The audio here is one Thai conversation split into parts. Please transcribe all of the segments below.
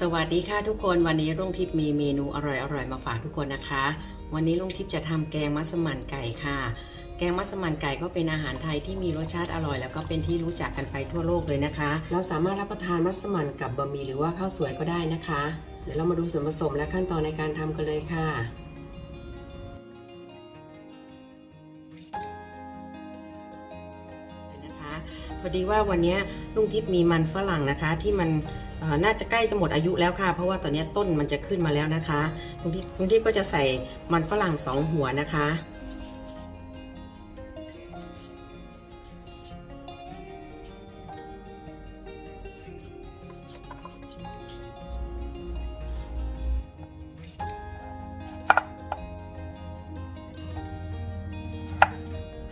สวัสดีค่ะทุกคนวันนี้ลุงทิพย์มีเมนูอร่อยๆมาฝากทุกคนนะคะ วันนี้ลุงทิพย์จะทำแกงมัสมั่นไก่ค่ะ แกงมัสมั่นไก่ก็เป็นอาหารไทยที่มีรสชาติอร่อย แล้วก็เป็นที่รู้จักกันไปทั่วโลกเลยนะคะ เราสามารถรับประทานมัสมั่นกับบะหมี่หรือว่าข้าวสวยก็ได้นะคะเดี๋ยวเรามาดูส่วนผสมและขั้นตอนในการทำกันเลยค่ะนะคะพอดีว่าวันนี้ลุงทิพย์มีมันฝรั่งนะคะที่มันเอ่อ น่าจะใกล้จะหมดอายุแล้วค่ะ เพราะว่าตอนนี้ต้นมันจะขึ้นมาแล้วนะคะลุงทิพย์ลุงทิพย์ก็จะใส่มันฝรั่งสองหัวนะคะ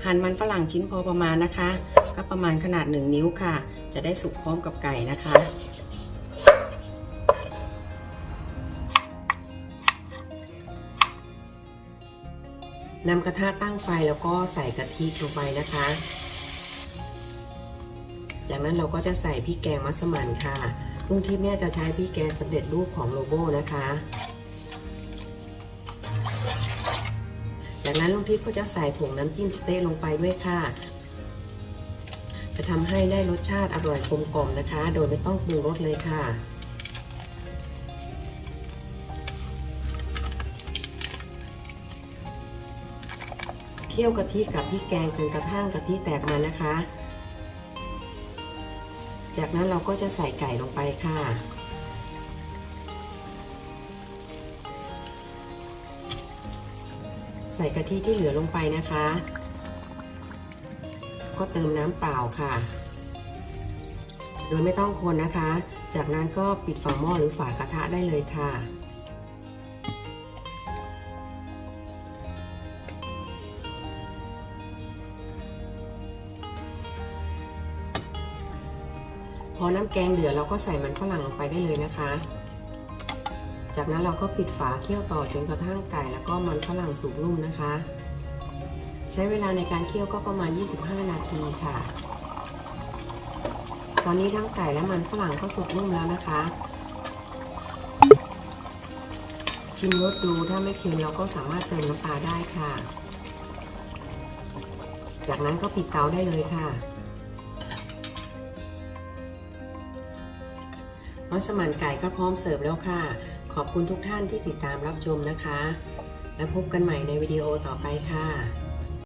หั่นมันฝรั่งชิ้นพอประมาณนะคะ ก็ประมาณขนาด 1 นิ้วค่ะ จะได้สุกพร้อมกับไก่นะคะ นำกระทะตั้งไฟแล้วก็ใส่กะทิลงไปนะคะ จากนั้นเราก็จะใส่พริกแกงมัสมั่นค่ะลุงทิพย์เนี่ยจะใช้พริกแกงสำเร็จรูปของโลโบนะคะ จากนั้นลุงทิพย์ก็จะใส่ผงน้ำจิ้มสเต๊ะลงไปด้วยค่ะ จะทำให้ได้รสชาติอร่อยกลมกล่อมนะคะ โดยไม่ต้องปรุงรสเลยค่ะ เคี่ยวกะทิกับพริกแกงจนกระทั่งกะทิแตกมันนะคะ จากนั้นเราก็จะใส่ไก่ลงไปค่ะ ใส่กะทิที่เหลือลงไปนะคะ ก็เติมน้ำเปล่าค่ะ โดยไม่ต้องคนนะคะ จากนั้นก็ปิดฝาหม้อหรือฝากระทะได้เลยค่ะ อน้ำแกงเดือดเราก็ใส่มันฝรั่งลงไปได้เลยนะคะ จากนั้นเราก็ปิดฝาเคี่ยวต่อจนกระทั่งไก่ แล้วก็มันฝรั่งสุกนุ่มนะคะ ใช้เวลาในการเคี่ยวก็ประมาณ 25 นาทีค่ะ ตอนนี้ทั้งไก่และมันฝรั่งก็สุกนุ่มแล้วนะคะ ชิมรสดูถ้าไม่เค็มเราก็สามารถเติมน้ำปลาได้ค่ะ จากนั้นก็ปิดเตาได้เลยค่ะ มัสมั่นไก่ก็พร้อมเสิร์ฟแล้วค่ะ ขอบคุณทุกท่านที่ติดตามรับชมนะคะ แล้วพบกันใหม่ในวิดีโอต่อไปค่ะ